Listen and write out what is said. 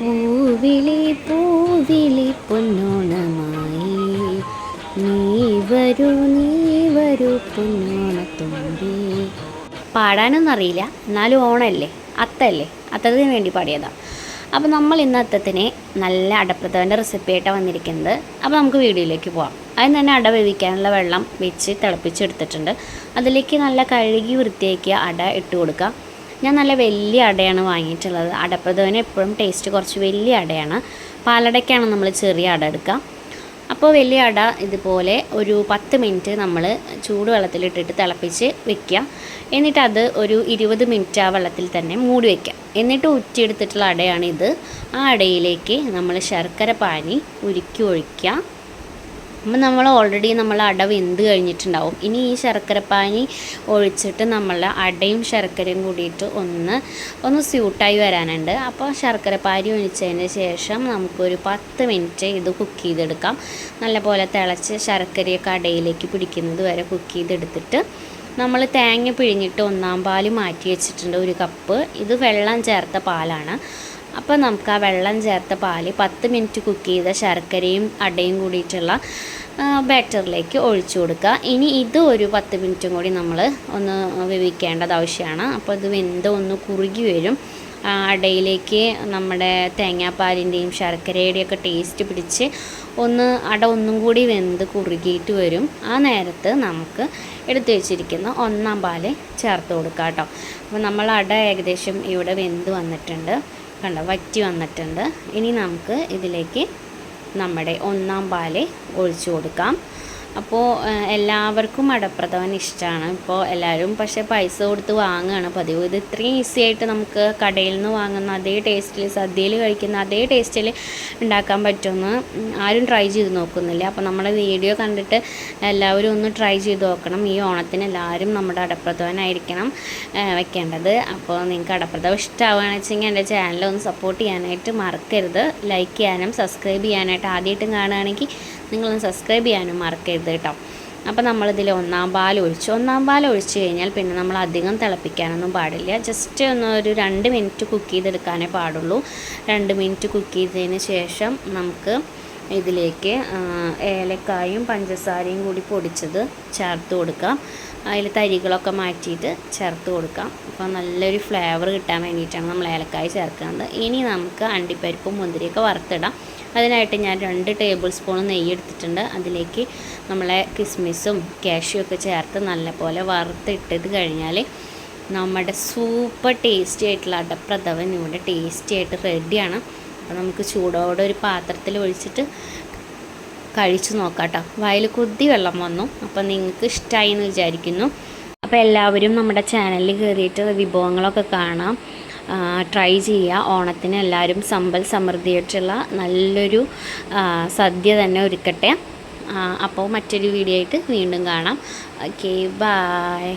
പൂവിളി പൂവിളി പൊന്നോണമായി. നീ വരൂ നീ വരൂ പൊന്നോണത്തുമ്പി പാടാനൊന്നും അറിയില്ല എന്നാലും ഓണമല്ലേ അത്തല്ലേ അത്തത്തിന് വേണ്ടി പാടിയതാണ് അപ്പോൾ നമ്മൾ ഇന്ന് അത്തത്തിന് നല്ല അടപ്രഥവന്റെ റെസിപ്പി ആയിട്ടാണ് വന്നിരിക്കുന്നത്. അപ്പോൾ നമുക്ക് വീഡിയോയിലേക്ക് പോകാം അതിന് തന്നെ അട വേവിക്കാനുള്ള വെള്ളം വെച്ച് തിളപ്പിച്ചെടുത്തിട്ടുണ്ട്. അതിലേക്ക് നല്ല കഴുകി വൃത്തിയാക്കിയ അട ഇട്ട് കൊടുക്കുക ഞാൻ നല്ല വലിയ അടയാണ് വാങ്ങിയിട്ടുള്ളത്. അടപ്രഥമന് എപ്പോഴും ടേസ്റ്റ് കുറച്ച് വലിയ അടയാണ്. പാലടയ്ക്കാണ് നമ്മൾ ചെറിയ അട എടുക്കുക. അപ്പോൾ വലിയ അട ഇതുപോലെ ഒരു പത്ത് മിനിറ്റ് നമ്മൾ ചൂടുവെള്ളത്തിലിട്ടിട്ട് തിളപ്പിച്ച് വെക്കുക. എന്നിട്ട് അത് ഒരു ഇരുപത് മിനിറ്റ് ആ വെള്ളത്തിൽ തന്നെ മൂടി വയ്ക്കുക എന്നിട്ട് ഉറ്റിയെടുത്തിട്ടുള്ള അടയാണിത്. ആ അടയിലേക്ക് നമ്മൾ ശർക്കര പാനി ഉരുക്കി ഒഴിക്കുക. അപ്പം നമ്മൾ ഓൾറെഡി നമ്മൾ അട വെന്ത് കഴിഞ്ഞിട്ടുണ്ടാവും? ഇനി ഈ ശർക്കരപ്പാനി ഒഴിച്ചിട്ട് നമ്മൾ അടയും ശർക്കരയും കൂടിയിട്ട് ഒന്ന് ഒന്ന് സ്യൂട്ടായി വരാനുണ്ട്. അപ്പോൾ ശർക്കരപ്പാനി ഒഴിച്ചതിന് ശേഷം നമുക്കൊരു പത്ത് മിനിറ്റ് ഇത് കുക്ക് ചെയ്തെടുക്കാം. നല്ലപോലെ തിളച്ച് ശർക്കരയൊക്കെ അടയിലേക്ക് പിടിക്കുന്നത് വരെ കുക്ക് ചെയ്തെടുത്തിട്ട് നമ്മൾ തേങ്ങ പിഴിഞ്ഞിട്ട് ഒന്നാം പാൽ മാറ്റി വെച്ചിട്ടുണ്ട് ഒരു കപ്പ്. ഇത് വെള്ളം ചേർത്ത പാലാണ്. അപ്പോൾ നമുക്ക് ആ വെള്ളം ചേർത്ത പാൽ പത്ത് മിനിറ്റ് കുക്ക് ചെയ്ത ശർക്കരയും അടയും കൂടിയിട്ടുള്ള ബാറ്ററിലേക്ക് ഒഴിച്ചു കൊടുക്കുക. ഇനി ഇത് ഒരു പത്ത് മിനിറ്റും കൂടി നമ്മൾ ഒന്ന് വേവിക്കേണ്ടത് ആവശ്യമാണ്. അപ്പോൾ ഇത് വെന്ത് ഒന്ന് കുറുകി വരും. അടയിലേക്ക് നമ്മുടെ തേങ്ങാപ്പാലിന്റെയും ശർക്കരയുടെയൊക്കെ ടേസ്റ്റ് പിടിച്ച് ഒന്ന് അട ഒന്നും കൂടി വെന്ത് കുറുകിയിട്ട് വരും. ആ നേരത്ത് നമുക്ക് എടുത്തു വെച്ചിരിക്കുന്ന ഒന്നാം പാൽ ചേർത്ത് കൊടുക്കാം കേട്ടോ. അപ്പോൾ നമ്മൾ അട ഏകദേശം ഇവിടെ വെന്ത് വന്നിട്ടുണ്ട്. കണ്ടോ വറ്റി വന്നിട്ടുണ്ട്. ഇനി നമുക്ക് ഇതിലേക്ക് നമ്മുടെ ഒന്നാം പാൽ ഒഴിച്ചു കൊടുക്കാം. അപ്പോൾ എല്ലാവർക്കും അടപ്രഥമൻ ഇഷ്ടമാണ് ഇപ്പോൾ എല്ലാവരും പക്ഷേ പൈസ കൊടുത്ത് വാങ്ങുകയാണ് പതിവ് ഇത് ഇത്രയും ഈസി ആയിട്ട് നമുക്ക് കടയിൽ നിന്ന് വാങ്ങുന്ന അതേ ടേസ്റ്റിൽ സദ്യയിൽ കഴിക്കുന്ന അതേ ടേസ്റ്റിൽ ഉണ്ടാക്കാൻ പറ്റുമെന്ന് ആരും ട്രൈ ചെയ്ത് നോക്കുന്നില്ല. അപ്പോൾ നമ്മുടെ വീഡിയോ കണ്ടിട്ട് എല്ലാവരും ഒന്ന് ട്രൈ ചെയ്ത് നോക്കണം. ഈ ഓണത്തിന് എല്ലാവരും നമ്മുടെ അടപ്രഥമനായിരിക്കണം വെക്കേണ്ടത്. അപ്പോൾ നിങ്ങൾക്ക് അടപ്രഥമം ഇഷ്ടമാവുകയാണെന്ന് വെച്ചെങ്കിൽ എന്റെ ചാനൽ ഒന്ന് സപ്പോർട്ട് ചെയ്യാനായിട്ട് മറക്കരുത്. ലൈക്ക് ചെയ്യാനും സബ്സ്ക്രൈബ് ചെയ്യാനായിട്ട് ആദ്യമായിട്ടും കാണുകയാണെങ്കിൽ നിങ്ങളൊന്ന് സബ്സ്ക്രൈബ് ചെയ്യാനും മറക്കരുത് കേട്ടോ. അപ്പോൾ നമ്മളിതിൽ ഒന്നാം പാൽ ഒഴിച്ചു. ഒന്നാം പാൽ ഒഴിച്ച് കഴിഞ്ഞാൽ പിന്നെ നമ്മൾ അധികം തിളപ്പിക്കാനൊന്നും പാടില്ല. ജസ്റ്റ് ഒന്ന് ഒരു രണ്ട് മിനിറ്റ് കുക്ക് ചെയ്തെടുക്കാനേ പാടുള്ളൂ. രണ്ട് മിനിറ്റ് കുക്ക് ചെയ്തതിന് ശേഷം നമുക്ക് ഇതിലേക്ക് ഏലക്കായും പഞ്ചസാരയും കൂടി പൊടിച്ചത് ചേർത്ത് കൊടുക്കാം. അതിൽ തരികളൊക്കെ മാറ്റിയിട്ട് ചേർത്ത് കൊടുക്കാം. അപ്പോൾ നല്ലൊരു ഫ്ലേവർ കിട്ടാൻ വേണ്ടിയിട്ടാണ് നമ്മൾ ഏലക്കായ ചേർക്കുന്നത്. ഇനി നമുക്ക് അണ്ടിപ്പരിപ്പും മുന്തിരിയൊക്കെ വറുത്തിടാം. അതിനായിട്ട് ഞാൻ രണ്ട് ടേബിൾ സ്പൂൺ നെയ്യ് എടുത്തിട്ടുണ്ട്. അതിലേക്ക് നമ്മളെ കിസ്മിസും കാഷ്യും ഒക്കെ ചേർത്ത് നല്ലപോലെ വറുത്തിട്ടത് കഴിഞ്ഞാൽ നമ്മുടെ സൂപ്പർ ടേസ്റ്റി ആയിട്ടുള്ള അടപ്രഥവൻ ഇവിടെ ടേസ്റ്റി ആയിട്ട് റെഡിയാണ് അപ്പോൾ നമുക്ക് ചൂടോടെ ഒരു പാത്രത്തിൽ ഒഴിച്ചിട്ട് കഴിച്ചു നോക്കാം കേട്ടോ വയൽ കുതി വെള്ളം വന്നു. അപ്പോൾ നിങ്ങൾക്ക് ഇഷ്ടമായി എന്ന് വിചാരിക്കുന്നു. അപ്പോൾ എല്ലാവരും നമ്മുടെ ചാനലിൽ കയറിയിട്ട് വിഭവങ്ങളൊക്കെ കാണാം. ട്രൈ ചെയ്യുക ഓണത്തിന് എല്ലാവരും സമ്പൽ സമൃദ്ധിയായിട്ടുള്ള നല്ലൊരു സദ്യ തന്നെ ഒരുക്കട്ടെ. അപ്പോൾ മറ്റൊരു വീഡിയോ ആയിട്ട് വീണ്ടും കാണാം. Okay bye